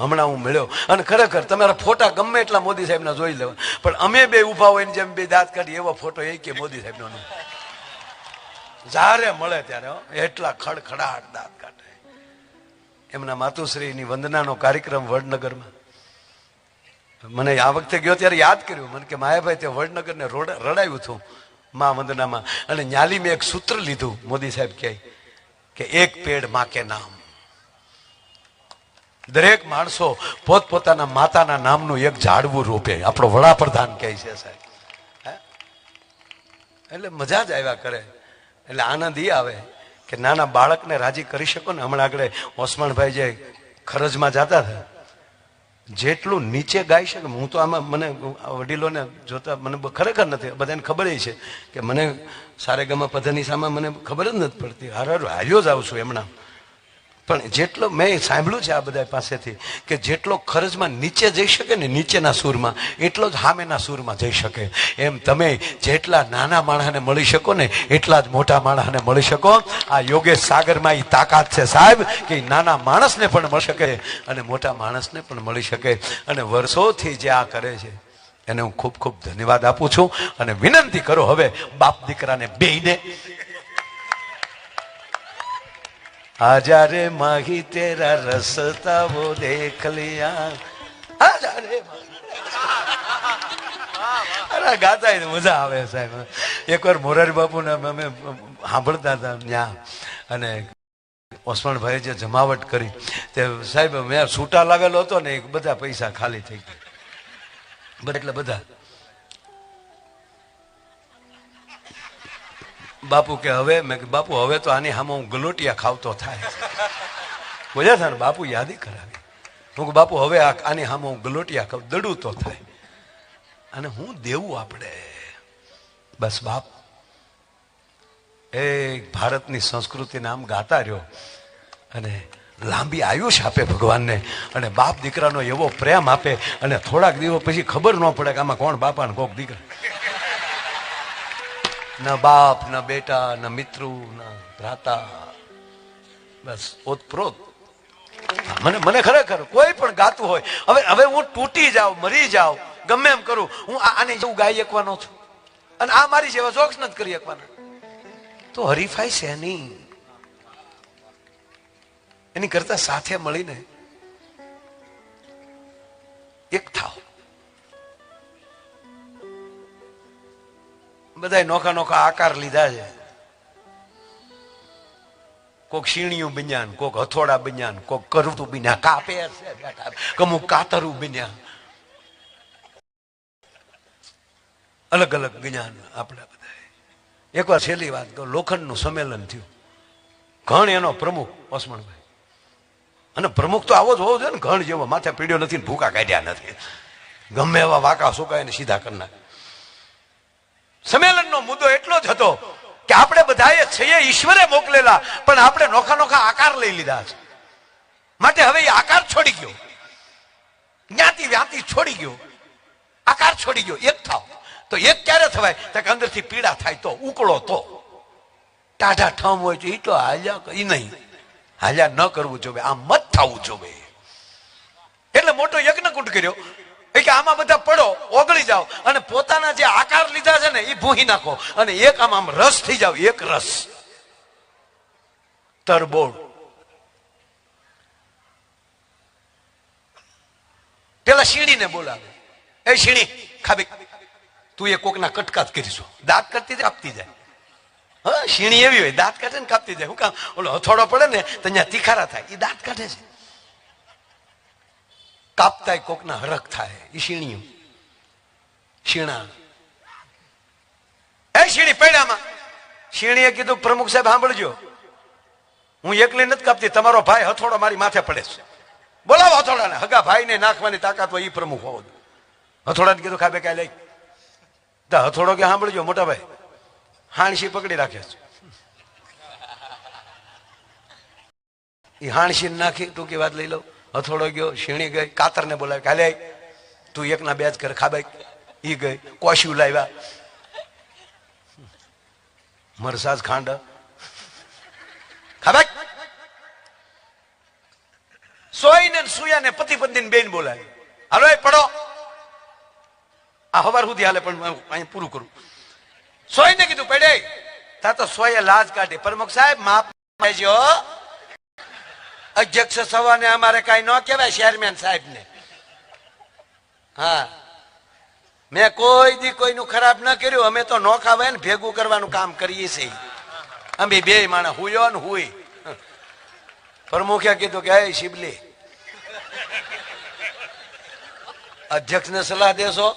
હમણાં હું મળ્યો. અને ખરેખર તમારા ફોટા ગમે એટલા મોદી સાહેબના જોઈ લેવા. પણ અમે બે ઊભા હોય જેમ બે દાંત કાઢી એવો ફોટો એ કે મોદી સાહેબનો જ્યારે મળે ત્યારે એટલા ખડખડાટ દાંત કાઢે. એમના માતુશ્રીની વંદનાનો કાર્યક્રમ વડનગરમાં. મને આ વખતે ગયો ત્યારે યાદ કર્યું. મને કે, માયાભાઈ તે વડનગરને રોડ, રડાયું હતું મા વંદનામાં. અને ન્યાલી મેં એક સૂત્ર લીધું મોદી સાહેબ કહે કે એક પેડમાં કે નામ. દરેક માણસો પોતપોતાના માતાના નામનું એક ઝાડવું રોપે. આપણો વડાપ્રધાન કહે છે, સાહેબ? એટલે મજા જ આવ્યા કરે. એટલે આનંદ એ આવે કે નાના બાળકને રાજી કરી શકો ને. હમણાં આગળ ઓસમાણભાઈ જે ખરજમાં જતા હતા, જેટલું નીચે ગાઈ શકે હું તો આમાં મને વડીલોને જોતા મને ખરેખર નથી, બધાને ખબર છે કે મને સારેગામા પધની સામે મને ખબર જ નથી પડતી. હર, હાર હાર્યો જ આવું છું એમના. પણ જેટલો મેં સાંભળ્યું છે આ બધા પાસેથી, કે જેટલો ખર્ચમાં નીચે જઈ શકે ને નીચેના સૂરમાં, એટલો જ હામેના સૂરમાં જઈ શકે. એમ તમે જેટલા નાના માણસને મળી શકો ને, એટલા જ મોટા માણસને મળી શકો. આ યોગેશ સાગરમાં એ તાકાત છે સાહેબ, કે નાના માણસને પણ મળી શકે અને મોટા માણસને પણ મળી શકે. અને વર્ષોથી જે આ કરે છે, એને હું ખૂબ ખૂબ ધન્યવાદ આપું છું અને વિનંતી કરો હવે બાપ દીકરાને બેયને आजा रे माही तेरा रसता वो देख लिया आजा रे माही. અરે ગાતા ય મજા આવે સાહેબ એકવાર મોરારી બાપુ ને અમે સાંભળતા હતા ત્યાં અને ઓસમાણભાઈ જે જમાવટ કરી તે સાહેબ મેં છૂટા લાવેલો હતો ને એ બધા પૈસા ખાલી થઈ ગયા બધા એટલે બધા બાપુ કે હવે? મેં કે બાપુ, હવે તો આની સામે હું ગલોટિયા ખાવતો થાય. બોલ્યા ને, બાપુ યાદી કરાવી. હું બાપુ, હવે આની સામે હું ગલોટિયા ખાવ દડું થાય. અને હું દેવું આપણે. બસ બાપ. એ ભારતની સંસ્કૃતિને આમ ગાતા રહ્યો. અને લાંબી આયુષ આપે ભગવાનને. અને બાપ દીકરાનો એવો પ્રેમ આપે. અને થોડાક દિવસ પછી ખબર ન પડે કે આમાં કોણ બાપા ને કોક દીકરા. ન બાપ, ન બેટા, ન મિત્રો, ન ભ્રાતા. બસ, ઓતપ્રોત. મને મને ખરેખર કોઈ પણ ગાતું હોય, હવે હવે હું તૂટી જાઉં, મરી જાઉં, ગમે એમ કરું, હું આની જેવું ગાઈ શકવાનો છું. અને આ મારી જેવા જોક્સ નથી કરી શકવાના. તો હરીફાઈ છે નહીં. એની કરતા સાથે મળીને એક થાવ. બધા નોખા નોખા આકાર લીધા છે. કોક શીણિયું બન્યા કોક હથોડા બન્યા કોક કરતું બન્યા કાપે છે બેઠા કાતરું બન્યા અલગ અલગ જ્ઞાન આપણા બધા એકવાર છેલ્લી વાત કહું, લોખંડનું સંમેલન થયું. ઘણ એનો પ્રમુખ, ઓસમણભાઈ. અને પ્રમુખ તો આવો જ હોવો જોઈએ ને, ઘણ જેવો. માથે પીડ્યો નથી ભૂકા કાઢ્યા નથી. ગમે એવા વાંકા સુકાય ને સીધા કરી નાખે. સંમેલનનો મુદ્દો એટલો જ હતો કે આપણે બધાએ છીએ ઈશ્વરે મોકલેલા, પણ આપણે નોખા નોખા આકાર લઈ લીધા છે. માટે હવે એ આકાર છોડી ગયો. જ્ઞાતિ વ્યાતિ છોડી ગયો. આકાર છોડી ગયો. એક થાવ. તો એક ક્યારે થવાય? તો કે અંદરથી પીડા થાય તો, ઉકળો તો. ટાઢા ઠમ હોય તો એ તો હાલ્યા એ નહીં. હાલ્યા ન કરવું જોવે, આમ મત થવું જોવે. એટલે મોટો યજ્ઞ કુટ કર્યો. એ કે આમાં બધા પડો ઓગળી જાઓ અને પોતાના જે આકાર લીધા છે ને એ ભૂહી નાખો. અને એક આમ આમ રસ થઈ જાવ, એક રસ. તરબોળ. પેલા શીણીને બોલાવે. એ શીણી, ખાબી. તું એ કોકના કટકાત કરીશું. દાંત કરતી જાય, આપતી જાય. હા, શીણી એવી હોય, દાંત કાઢે ને કાપતી જાય. હું કામ, ઓલો હથોડો પડે ને, તો અહીંયા તીખારા થાય. એ દાંત કાઢે છે. કાપતાય કોકના હરખ થાય. એ શીણિયું. શીણા એ શીણી પૈડામાં. શીણીએ કીધું, પ્રમુખ સાહેબ, સાંભળજો. હું એકલી નથી કાપતી, તમારો ભાઈ હથોડો મારી માથે પડે છે. બોલાવો હથોડાને. હગા ભાઈને નાખવાની તાકાત હોય એ પ્રમુખ હોવો. હથોડાને કીધું ખાબે કાંઈ લઈ. તો, હથોડો કે સાંભળજો, મોટા ભાઈ. હાણસી પકડી રાખે છે. એ હાણસી નાખી, ટૂંકી વાત લઈ લઉં. હથોડો ગયો, શીણી ગઈ, કાતરને બોલાવી કાલે તું એકના બે જ કર ખાબાઈ ઈ ગઈ, કોશ્યું લાવ્યા. મરસાજ ખાંડ. ખાબાઈ સોઈને સુયાને પતિ પત્ની બેન બોલાય હાલો એ પડો. આ હવાર સુધી હાલે, પણ અહીં પૂરું કરું. સોઈને કીધું, પડે. તા તો સોયે લાજ કાઢી. પ્રમુખ સાહેબ માફ કરજો અધ્યક્ષ સવાને અમારે કઈ ન કહેવાય ચેરમેન સાહેબ ને હા. મેં કોઈ દી કોઈનું ખરાબ ન કર્યું, અમે તો નોખા હોય ને ભેગું કરવાનું કામ કરીએ છીએ. અમે બે માણસ હુયો ને હુઈ. પ્રમુખે કીધું કે હે શિબલી, અધ્યક્ષને સલાહ દેશો.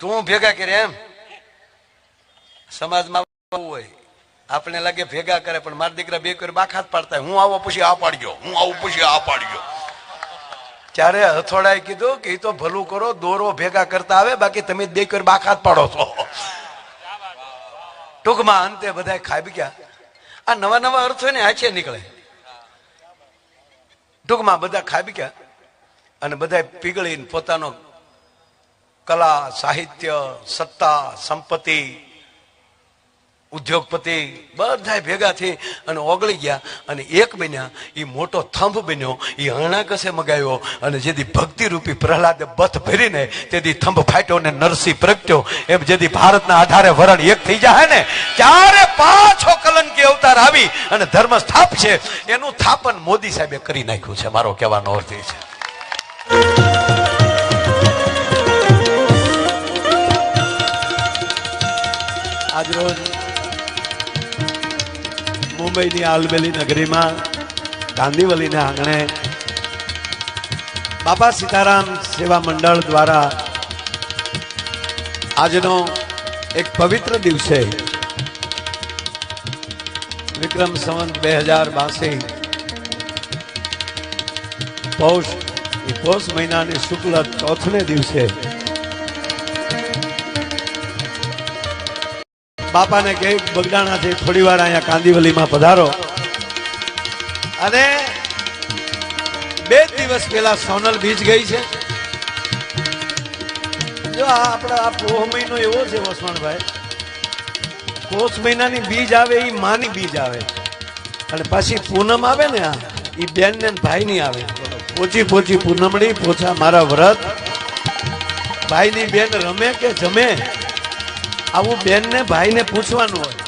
તું ભેગા કરે એમ. સમાજમાં હોય આપણે લાગે ભેગા કરે, પણ મારા દીકરા બે કરી બાખાત પાડતા હું આવો પછી આ પાડ્યો. હું આવું પછી આ પાડ્યો. ત્યારે હથોડાએ કીધું કે એ તો ભલું કરો, દોરો ભેગા કરતા આવે, બાકી તમે બે કરી બાખાત પાડો છો. ટૂંકમાં અંતે બધા ખાઈ ગયા. આ નવા નવા અર્થો ને હાચે નીકળે. ટૂંકમાં બધા ખાઈ ગયા. અને બધા પીગળીને પોતાનો કલા, સાહિત્ય, સત્તા, સંપત્તિ ઉદ્યોગપતિ બધા ભેગા થઈ અને ઓગળી ગયા અને એક બન્યા એ મોટો થંભ બન્યો એ હણાકસે મગાવ્યો અને જેથી ભક્તિરૂપી પ્રહલાદે બથ ભરીને તેથી થંભ ફાટ્યો ને નરસિંહ પ્રગટ્યો. એમ જેથી ભારતના આધારે વરણ એક થઈ જાય ને ત્યારે પાછો કલંકી અવતાર આવી અને ધર્મ સ્થાપ છે એનું થાપન મોદી સાહેબે કરી નાખ્યું છે, મારો કહેવાનો અર્થ એ છે. આજરોજ મુંબઈની આલબેલી નગરીમાં કાંદીવલીના આંગણે બાપા સીતારામ સેવા મંડળ દ્વારા આજનો એક પવિત્ર દિવસે વિક્રમ સંવંત બે હજાર બાસી પૌષ પૌષ મહિનાની શુક્લ ચોથને દિવસે બાપાને કહે બગડાણાથી થોડી વાર અહીંયા કાંદીવલીમાં પધારો. અને બે દિવસ પહેલા સોનલ બીજ ગઈ છે. જો આ આપણા આ પોહ મહિનો એવો છે વસવાણભાઈ. પોષ મહિનાની બીજ આવે એ માની બીજ આવે. અને પાછી પૂનમ આવે ને આ એ બેન ને ભાઈની આવે. પોચી પોચી પૂનમડી, પોછા મારા વ્રત. ભાઈની બેન રમે કે જમે? આવું બેન ને ભાઈ ને પૂછવાનું હોય.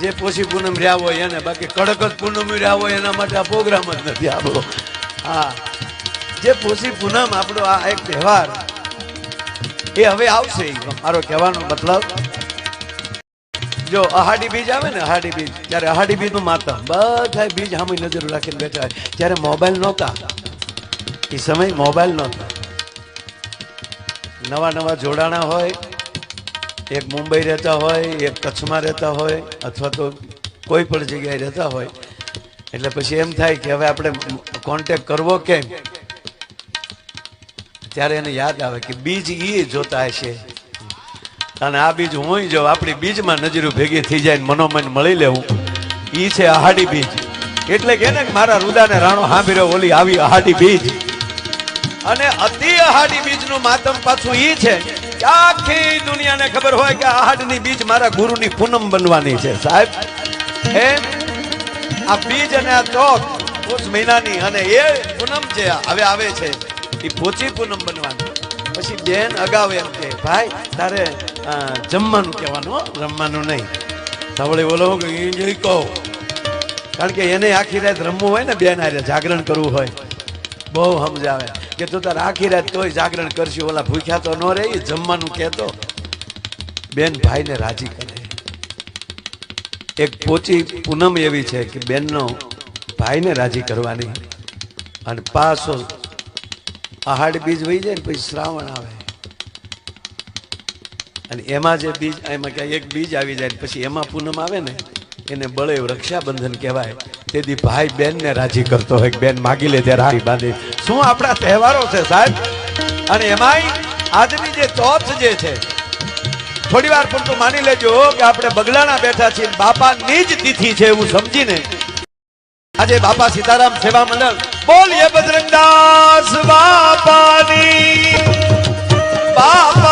જે પોષી પૂનમ રહ્યા હોય એને, બાકી કડક જ પૂનમ રહ્યા હોય એના માટે આ પ્રોગ્રામ જ નથી આપણો. હા. જે પોષી પૂનમ આપણો આ એક તહેવાર, એ હવે આવશે મારો કહેવાનો મતલબ, જો અહાડી બીજ આવે ને, અહાડી બીજ ત્યારે અહાડી બીજનું માતમ બધા બીજ સામે નજર રાખીને બેઠા હોય. ત્યારે મોબાઈલ નહોતા, એ સમય મોબાઈલ નહોતા. નવા નવા જોડાણા હોય એક મુંબઈ રહેતા હોય, એક કચ્છમાં રહેતા હોય, અથવા તો કોઈ પણ જગ્યાએ રહેતા હોય. એટલે પછી એમ થાય કે હવે આપણે કોન્ટેક કરવો કેમ? ત્યારે એને યાદ આવે કે બીજ એ જોતા હશે. અને આ બીજ હું જો આપણી બીજમાં નજરું ભેગી થઈ જાય મનોમન મળી લેવું. એ છે અહાડી બીજ. એટલે કે ને મારા રુદાને રાણો હાંભીરો ઓલી આવી અહાડી બીજ. અને અતિ અહાડી બીજનું માતમ પાછું એ છે આખી દુનિયાને ખબર હોય કે અહાડની બીજ મારા ગુરુની પૂનમ બનવાની છે, સાહેબ. હે? આ બીજ અને આ ચોક પોષ મહિનાની અને એ પૂનમ છે હવે આવે છે, એ પોચી પૂનમ બનવાની. પછી બેન અગાઉ એમ કે, ભાઈ, તારે જમવાનું કહેવાનું રમવાનું નહીં. તવળે બોલો કે કહો. કારણ કે એને આખી રાત રમવું હોય ને, બેન હારે જાગરણ કરવું હોય. બહુ સમજાવે. કે તું તારે આખી રાત તોય જાગરણ કરશું, ઓલા ભૂખ્યા તો ન ઈ જમવાનું કહેતો. બેન ભાઈને રાજી કરે. એક પોચી પૂનમ એવી છે કે બેનનો ભાઈને રાજી કરવાની. અને પાછો આહાડ બીજ વહી જાય ને પછી શ્રાવણ આવે. અને એમાં જે બીજ, એમાં ક્યાંય એક બીજ આવી જાય પછી એમાં પૂનમ આવે ને, એને બળે રક્ષાબંધન કહેવાય. તેથી ભાઈ બેન ને રાજી કરતો હોય બેન માગી લે ત્યારે રાખી બાંધી. શું આપણા તહેવારો છે સાહેબ? અને એમાંય આજની જે ચોથ જે છે, થોડી વાર પણ તો માની લેજો કે આપણે બગલાણા બેઠા છીએ બાપાની જ તિથિ છે એવું સમજીને. આજે બાપા સીતારામ સેવા મંડળ બોલીએ બજરંગદાસ બાપાની. બાપા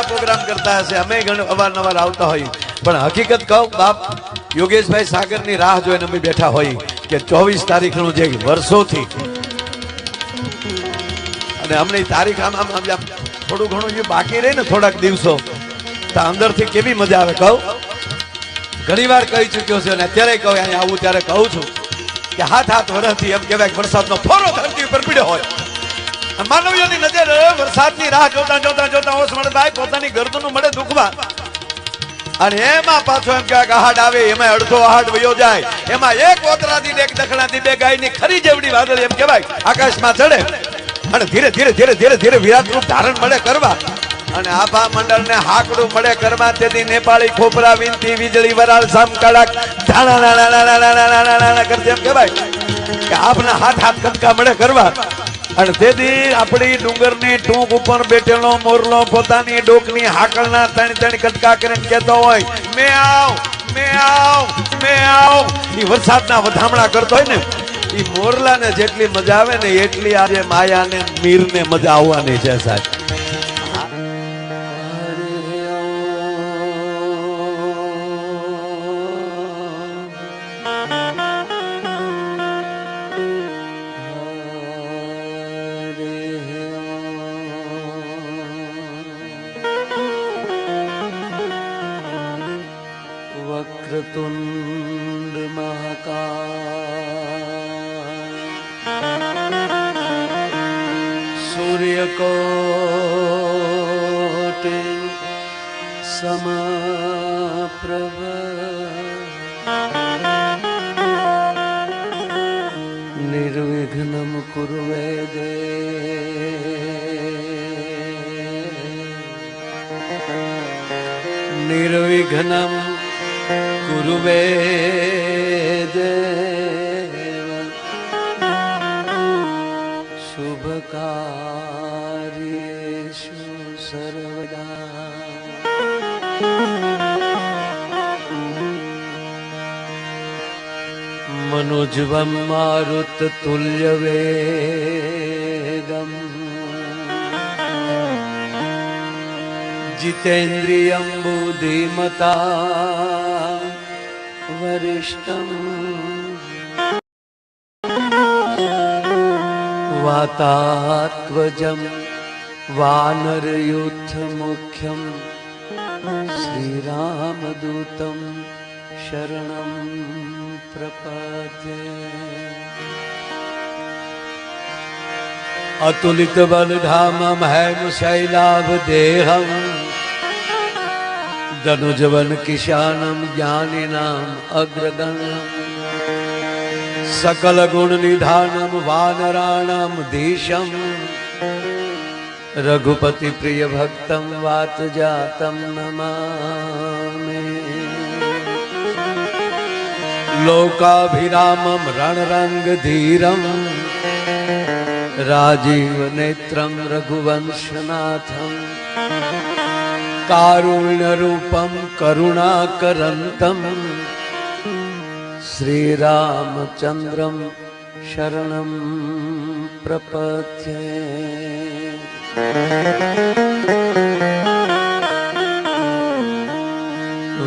ઓસમાણભાઈ પ્રોગ્રામ કરતા હશે. અમે ઘણું અવારનવાર આવતા હોઈએ. પણ હકીકત કહું, બાપ, યોગેશભાઈ સાગરની રાહ જોઈને અમે બેઠા હોઈએ કે ચોવીસ તારીખનું જે વર્ષોથી અને અમને તારીખ આમ આમ થોડું ઘણું જે બાકી રહે ને થોડાક દિવસો, તો અંદરથી કેવી મજા આવે કહું? ઘણી વાર કહી ચૂક્યો છે અને અત્યારે કહું, અહીંયા આવું ત્યારે કહું છું કે હાથ હાથ વરસથી એમ કહેવાય વરસાદનો ફોરો ધરતી ઉપર પીડ્યો હોય. માનવીઓની નજર વરસાદની રાહ જોતા જોતા જોતા ઓસમણભાઈ પોતાની ગરદનું મળે દુખવા અને એમાં પાછો એમ કહેવાય કે આહાડ આવે એમાં અડધો આહાડ વયો જાય એમાં એક ઓતરાથી ને એક દખણાથી બે ગાયની ખરી જેવડી વાદળ એમ કહેવાય આકાશમાં ચડે અને ધીરે ધીરે ધીરે ધીરે ધીરે વિરાટ રૂપ ધારણ મળે કરવા અને આભા મંડળને હાકડું મળે કરવા તેથી નેપાળી ખોપરા વિનતી વીજળી વરાળ સામ કડક ધાણા નાના નાના નાના નાના નાના કરતી એમ કહેવાય કે આપના હાથ હાથ કટકા મળે કરવા અને તેથી આપણી ડુંગરની ટૂંક ઉપર બેઠેલો મોરલો પોતાની ડોકની હાકળના ત્રણ ત્રણ કટકા કરીને કહેતો હોય, મે આવ મે આવ મે આવ. એ વરસાદના વધામણા કરતો હોય ને એ મોરલાને જેટલી મજા આવે ને એટલી આજે માયાને, મીરને મજા આવવાની છે સાહેબ. निर्विघ्नं कुरु मे देव शुभकार्येषु सर्वदा मनुज्वं मारुततुल्यवेगम् जितेन्द्रियं बुद्धिमता वरिष्ठम् वातात्वजं वानरयूथमुख्यं श्रीरामदूतं शरणं प्रपद्ये अतुलित बलधामम है शैलाभदेहम ધનુજવન કિશાનમ જ્ઞાનિનામ અગ્રગણ્યમ સકલ ગુણ નિધાનમ વાનરાણામ દેશમ રઘુપતિ પ્રિય ભક્તમ વાત જાતમ નમામે લોકાભિરામમ રણરંગધીરમ રાજીવનેત્રમ રઘુવંશનાથમ કારુણ્યરૂપમ કરુણાકરંતમ શ્રીરામચંદ્રમ શરણમ પ્રપથ્યે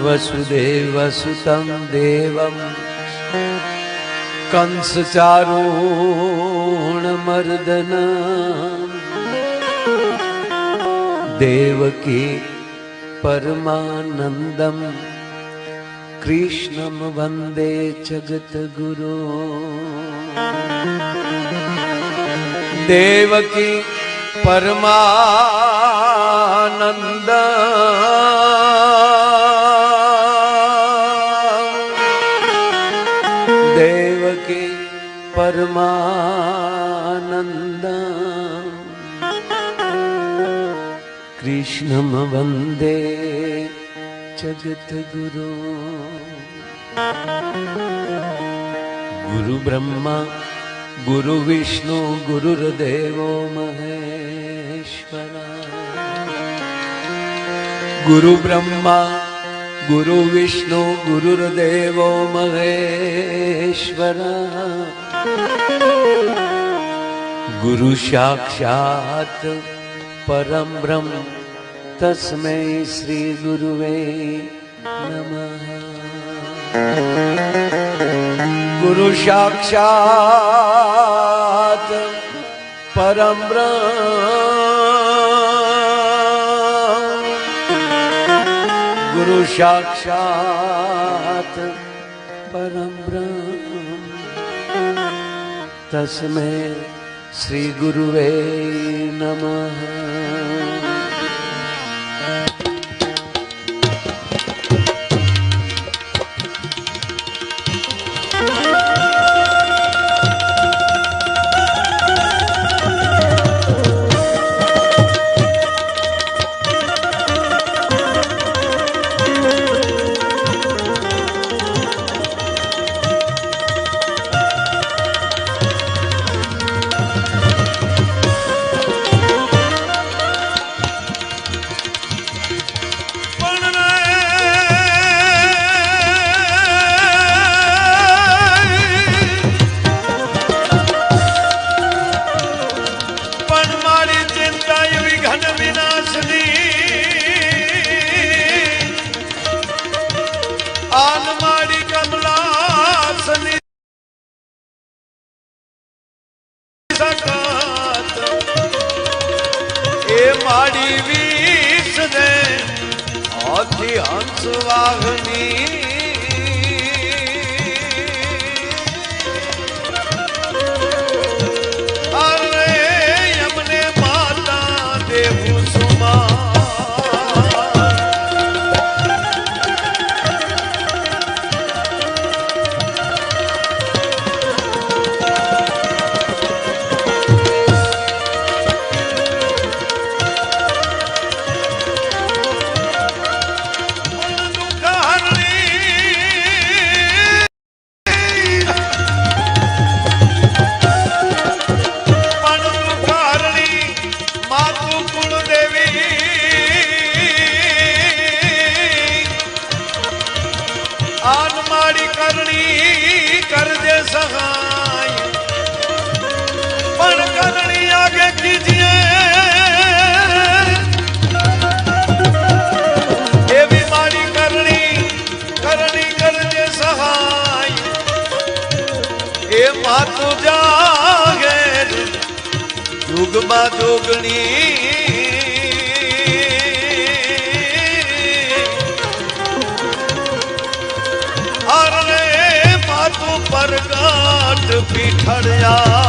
વસુદેવસુતમ દેવમ કંસચારુણમર્દના દેવકી परमानन्दं कृष्णं वन्दे जगद्गुरो देवकी परमानन्द देवकी परमानन्द वन्दे जगद्गुरु गुरुब्रह्मा गुरुविष्णु गुरुर्देवो महेश्वरा। गुरुब्रह्मा गुरुविष्णु गुरुर्देवो महेश्वरा। गुरुसाक्षात् परं ब्रह्म। તસ્મૈ શ્રી ગુરુવે નમઃ ગુરુ સાક્ષાત પરમ ગુરુ સાક્ષાત પરમ તસ્મૈ શ્રી ગુરુવે નમઃ એ વીસ ને હાથી હંસ વાહની એ માતું જાગે જુગમાં જોગણી અરે માતું પરગાટ પીઠળ્યા